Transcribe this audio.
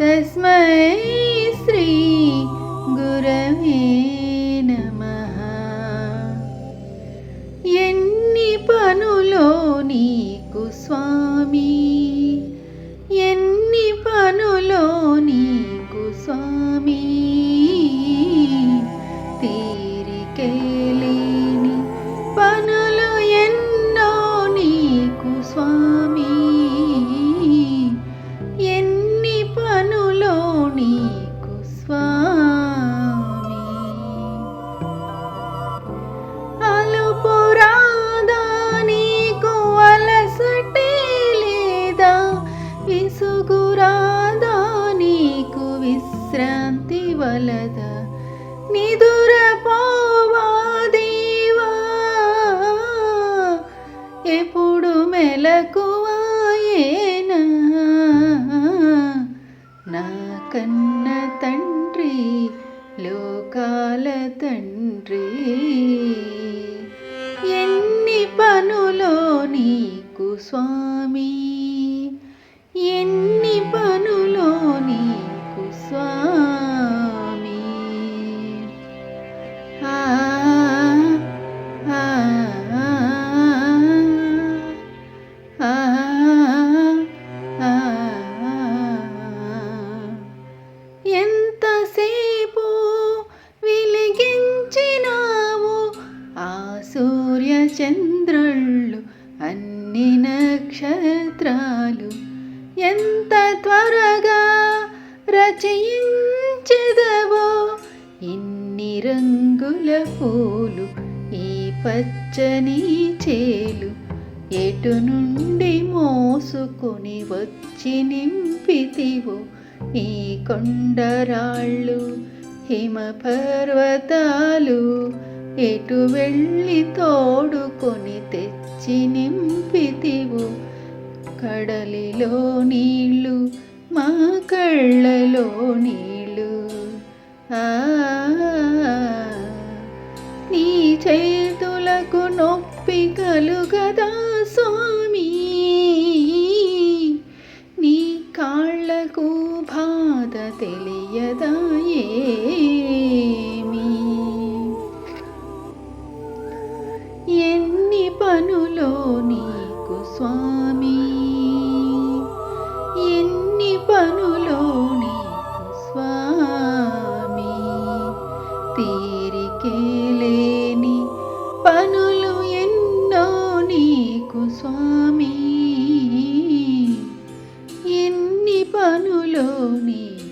తస్మై శ్రీ గురవే నమ ఎన్ని పనులో నీకు స్వామీ? విశ్రాంతి వలదా నిదురపోవా దేవా ఎప్పుడు మెలకువాయేనా నా కన్న తండ్రి లోకాల తండ్రి ఎన్ని పనులో నీకు స్వామీ సూర్య చంద్రుళ్ళు అన్ని నక్షత్రాలు ఎంత త్వరగా రచయించెదవో ఇన్ని రంగుల పూలు ఈ పచ్చని చేలు ఎటు నుండి మోసుకొని వచ్చి నింపితివో ఈ కొండరాళ్ళు హిమపర్వతాలు ఎటు వెళ్ళి తోడుకొని తెచ్చి నింపితివు. కడలిలో నీళ్ళు మా కళ్ళలో నీళ్ళు. నీ చేతులకు నొప్పి కలుగదా స్వామి? నీ కాళ్ళకు బాధ తెలియదా నీకు స్వామి. ఎన్ని పనులు నీకు స్వామి. తీరికేలేని పనులు ఎన్నో నీకు స్వామి. ఎన్ని పనులు నీకు